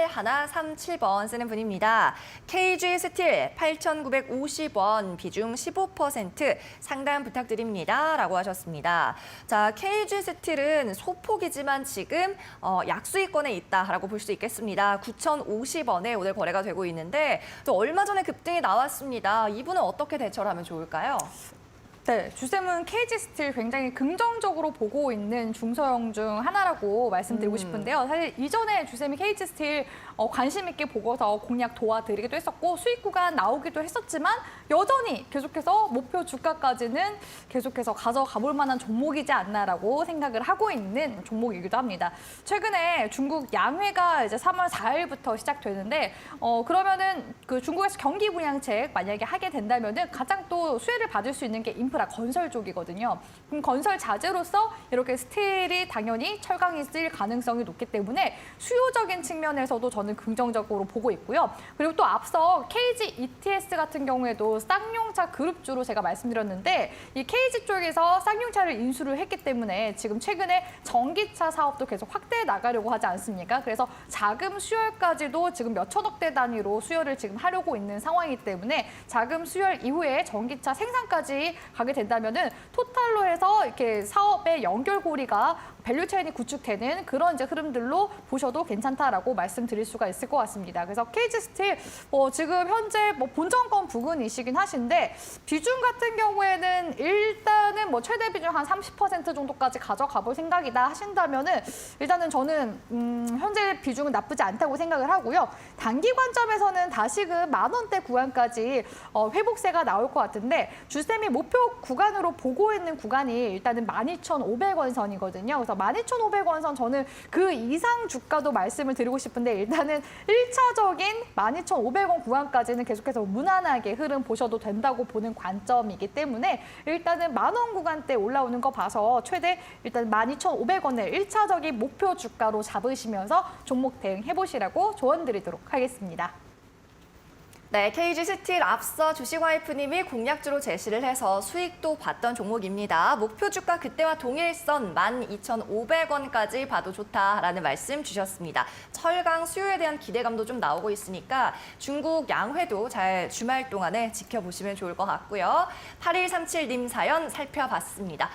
8137번 쓰는 분입니다. KG 스틸 8,950원, 비중 15% 상담 부탁드립니다. 라고 하셨습니다. 자, KG 스틸은 소폭이지만 지금 어, 약수익권에 있다라고 볼 수 있겠습니다. 9,050원에 오늘 거래가 되고 있는데 또 얼마 전에 급등이 나왔습니다. 이분은 어떻게 대처를 하면 좋을까요? 네, 주쌤은 KG 스틸 굉장히 긍정적으로 보고 있는 중소형 중 하나라고 말씀드리고 음. 싶은데요. 사실 이전에 주쌤이 KG 스틸 어, 관심 있게 보고서 공략 도와드리기도 했었고 수익 구간 나오기도 했었지만 여전히 계속해서 목표 주가까지는 계속해서 가져가 볼 만한 종목이지 않나라고 생각을 하고 있는 종목이기도 합니다. 최근에 중국 양회가 이제 3월 4일부터 시작되는데 어, 그러면은 그 중국에서 경기 부양책 만약에 하게 된다면은 가장 또 수혜를 받을 수 있는 게 인프라 건설 쪽이거든요. 그럼 건설 자재로서 이렇게 스틸이 당연히 철강이 쓸 가능성이 높기 때문에 수요적인 측면에서도 저는 긍정적으로 보고 있고요. 그리고 또 앞서 KG ETS 같은 경우에도 쌍용차 그룹주로 제가 말씀드렸는데 이 KG 쪽에서 쌍용차를 인수를 했기 때문에 지금 최근에 전기차 사업도 계속 확대해 나가려고 하지 않습니까? 그래서 자금 수혈까지도 지금 몇 천억대 단위로 수혈을 지금 하려고 있는 상황이기 때문에 자금 수혈 이후에 전기차 생산까지 가게 된다면은 토탈로 해서 이렇게 사업의 연결고리가 밸류 체인이 구축되는 그런 이제 흐름들로 보셔도 괜찮다라고 말씀드릴 수가 있을 것 같습니다. 그래서 KG 스틸 뭐 지금 현재 뭐 본정권 부근이시긴 하신데 비중 같은 경우에는 일단은 뭐 최대 비중 한 30% 정도까지 가져가 볼 생각이다 하신다면은 일단은 저는 음 현재 비중은 나쁘지 않다고 생각을 하고요. 단기 관점에서는 다시금 만 원대 구간까지 어 회복세가 나올 것 같은데 주쌤이 목표 구간으로 보고 있는 구간이 일단은 12,500원 선이거든요. 그래서 12,500원 선 저는 그 이상 주가도 말씀을 드리고 싶은데 일단은 일차적인 12,500원 구간까지는 계속해서 무난하게 흐름 보셔도 된다고 보는 관점이기 때문에 일단은 만 원 구간대 올라오는 거 봐서 최대 일단 12,500원을 일차적인 목표 주가로 잡으시면서 종목 대응해 보시라고 조언 드리도록 하겠습니다. 네, KG 스틸 앞서 주식와이프님이 공략주로 제시를 해서 수익도 봤던 종목입니다. 목표 주가 그때와 동일선 12,500원까지 봐도 좋다라는 말씀 주셨습니다. 철강 수요에 대한 기대감도 좀 나오고 있으니까 중국 양회도 잘 주말 동안에 지켜보시면 좋을 것 같고요. 8137님 사연 살펴봤습니다.